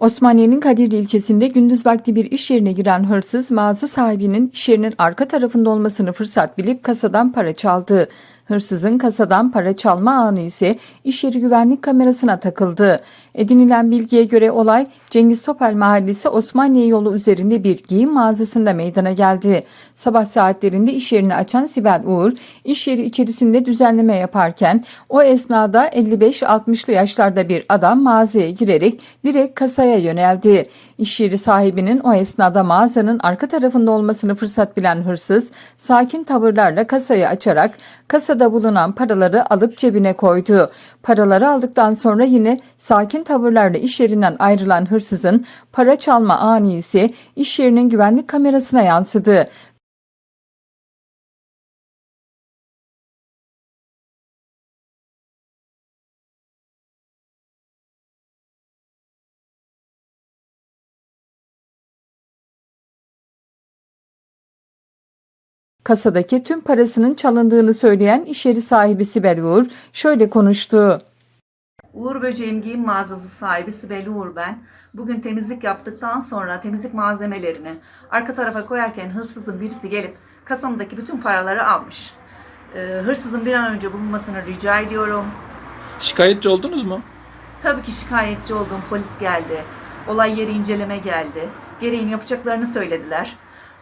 Osmaniye'nin Kadirli ilçesinde gündüz vakti bir iş yerine giren hırsız mağaza sahibinin iş yerinin arka tarafında olmasını fırsat bilip kasadan para çaldı. Hırsızın kasadan para çalma anı ise iş yeri güvenlik kamerasına takıldı. Edinilen bilgiye göre olay Cengiz Topel Mahallesi Osmaniye yolu üzerinde bir giyim mağazasında meydana geldi. Sabah saatlerinde iş yerini açan Sibel Uğur, iş yeri içerisinde düzenleme yaparken o esnada 55-60'lı yaşlarda bir adam mağazaya girerek direkt kasaya yöneldi. İş yeri sahibinin o esnada mağazanın arka tarafında olmasını fırsat bilen hırsız, sakin tavırlarla kasayı açarak kasada bulunan paraları alıp cebine koydu. Paraları aldıktan sonra yine sakin tavırlarla iş yerinden ayrılan hırsızın para çalma ani ise iş yerinin güvenlik kamerasına yansıdı. Kasadaki tüm parasının çalındığını söyleyen iş yeri sahibi Sibel Uğur şöyle konuştu. Uğur Böceğim Giyim Mağazası sahibi Sibel Uğur ben. Bugün temizlik yaptıktan sonra temizlik malzemelerini arka tarafa koyarken hırsızın birisi gelip kasamdaki bütün paraları almış. Ee, hırsızın bir an önce bulunmasını rica ediyorum. Şikayetçi oldunuz mu? Tabii ki şikayetçi olduğum polis geldi. Olay yeri inceleme geldi. Gereğini yapacaklarını söylediler.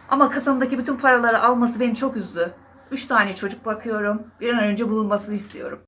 Ama kasamdaki bütün paraları alması beni çok üzdü. Üç tane çocuk bakıyorum. Bir an önce bulunmasını istiyorum.